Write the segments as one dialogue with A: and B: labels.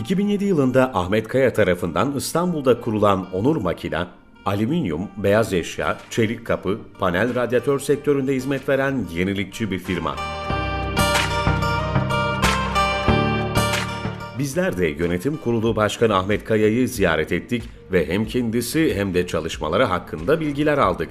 A: 2007 yılında Ahmet Kaya tarafından İstanbul'da kurulan Onur Makina, alüminyum, beyaz eşya, çelik kapı, panel radyatör sektöründe hizmet veren yenilikçi bir firma. Bizler de yönetim kurulu başkanı Ahmet Kaya'yı ziyaret ettik ve hem kendisi hem de çalışmaları hakkında bilgiler aldık.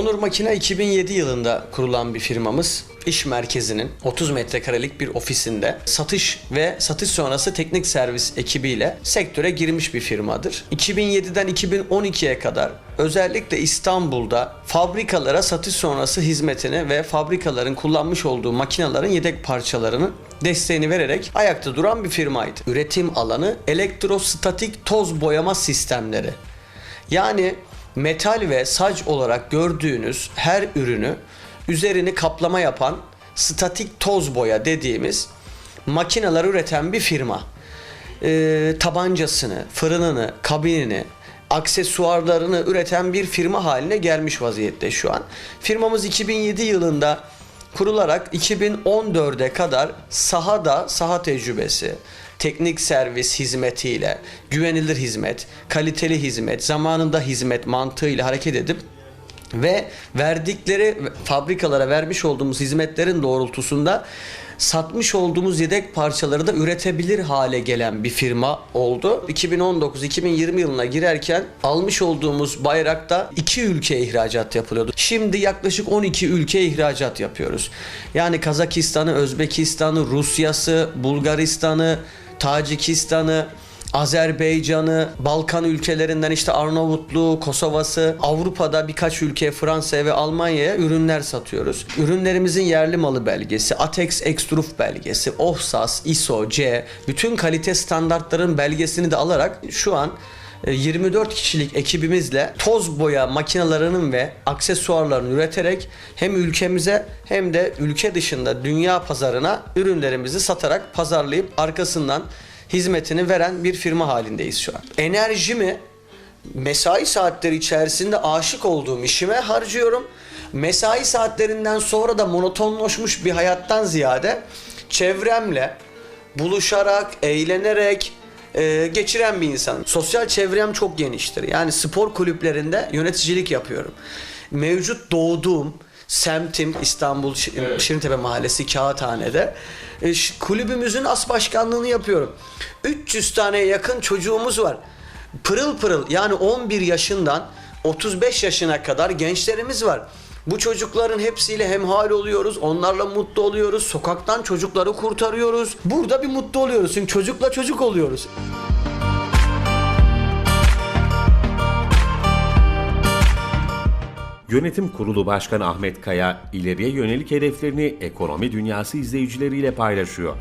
B: Onur Makine 2007 yılında kurulan bir firmamız. İş merkezinin 30 metrekarelik bir ofisinde satış ve satış sonrası teknik servis ekibiyle sektöre girmiş bir firmadır. 2007'den 2012'ye kadar özellikle İstanbul'da fabrikalara satış sonrası hizmetini ve fabrikaların kullanmış olduğu makinelerin yedek parçalarının desteğini vererek ayakta duran bir firmaydı. Üretim alanı elektrostatik toz boyama sistemleri. Yani metal ve sac olarak gördüğünüz her ürünü üzerini kaplama yapan statik toz boya dediğimiz makineler üreten bir firma. Ee, tabancasını, fırınını, kabinini, aksesuarlarını üreten bir firma haline gelmiş vaziyette şu an. Firmamız 2007 yılında kurularak 2014'e kadar sahada saha tecrübesi, teknik servis hizmetiyle, güvenilir hizmet, kaliteli hizmet, zamanında hizmet mantığıyla hareket edip ve verdikleri fabrikalara vermiş olduğumuz hizmetlerin doğrultusunda satmış olduğumuz yedek parçaları da üretebilir hale gelen bir firma oldu. 2019-2020 yılına girerken almış olduğumuz bayrakta iki ülkeye ihracat yapılıyordu. Şimdi yaklaşık 12 ülkeye ihracat yapıyoruz. Yani Kazakistan'ı, Özbekistan'ı, Rusya'sı, Bulgaristan'ı, Tacikistan'ı, Azerbaycan'ı, Balkan ülkelerinden işte Arnavutluğu, Kosova'sı, Avrupa'da birkaç ülkeye Fransa'ya ve Almanya'ya ürünler satıyoruz. Ürünlerimizin yerli malı belgesi, Atex Extruf belgesi, OHSAS, ISO, C, bütün kalite standartların belgesini de alarak şu an e, 24 kişilik ekibimizle toz boya makinelerinin ve aksesuarlarını üreterek hem ülkemize hem de ülke dışında dünya pazarına ürünlerimizi satarak pazarlayıp arkasından hizmetini veren bir firma halindeyiz şu an. Enerjimi mesai saatleri içerisinde aşık olduğum işime harcıyorum. Mesai saatlerinden sonra da monotonlaşmış bir hayattan ziyade çevremle buluşarak, eğlenerek e, geçiren bir insanım. Sosyal çevrem çok geniştir. Yani spor kulüplerinde yöneticilik yapıyorum. Mevcut doğduğum semtim İstanbul Şi- Şirintepe Mahallesi Kağıthane'de e, kulübümüzün as başkanlığını yapıyorum. 300 taneye yakın çocuğumuz var. Pırıl pırıl yani 11 yaşından 35 yaşına kadar gençlerimiz var. Bu çocukların hepsiyle hemhal oluyoruz. Onlarla mutlu oluyoruz. Sokaktan çocukları kurtarıyoruz. Burada bir mutlu oluyoruz. Çünkü çocukla çocuk oluyoruz.
A: Yönetim Kurulu Başkanı Ahmet Kaya, ileriye yönelik hedeflerini ekonomi dünyası izleyicileriyle paylaşıyor.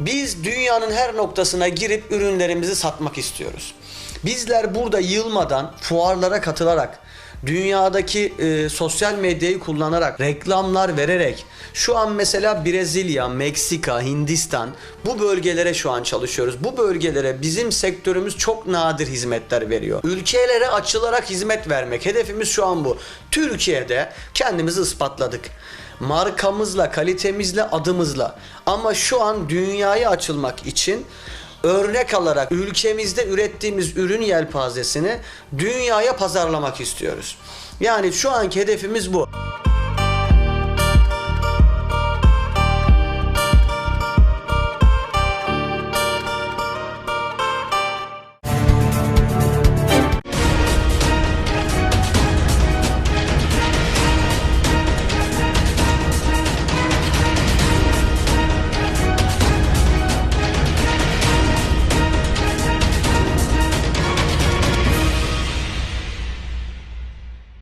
B: Biz dünyanın her noktasına girip ürünlerimizi satmak istiyoruz. Bizler burada yılmadan fuarlara katılarak dünyadaki e, sosyal medyayı kullanarak, reklamlar vererek şu an mesela Brezilya, Meksika, Hindistan bu bölgelere şu an çalışıyoruz. Bu bölgelere bizim sektörümüz çok nadir hizmetler veriyor. Ülkelere açılarak hizmet vermek. Hedefimiz şu an bu. Türkiye'de kendimizi ispatladık markamızla, kalitemizle, adımızla. Ama şu an dünyaya açılmak için örnek alarak ülkemizde ürettiğimiz ürün yelpazesini dünyaya pazarlamak istiyoruz. Yani şu anki hedefimiz bu.